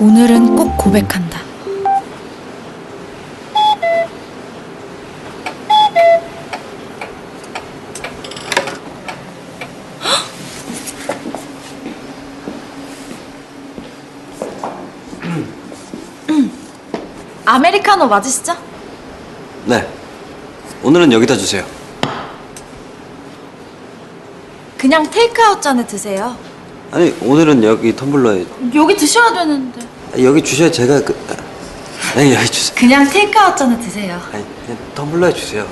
오늘은 꼭 고백한다. 음. 음. 아메리카노 맞으시죠? 네. 오늘은 여기다 주세요. 그냥 테이크아웃 전에 드세요. 아니 오늘은 여기 텀블러에 여기 드셔야 되는데. 아, 여기 주셔야 제가 그 아니 여기 주세요. 그냥 테이크아웃 전에 드세요. 아니 그냥 텀블러에 주세요.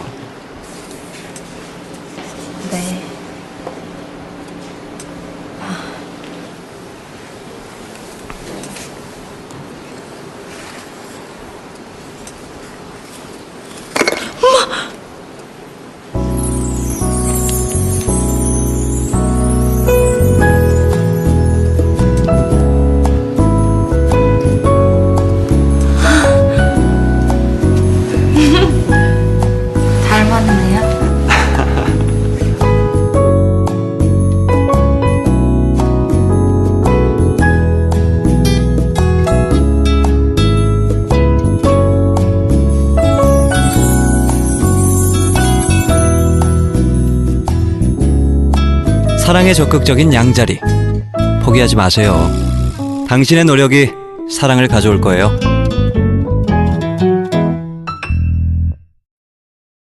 사랑에 적극적인 양자리. 포기하지 마세요. 당신의 노력이 사랑을 가져올 거예요.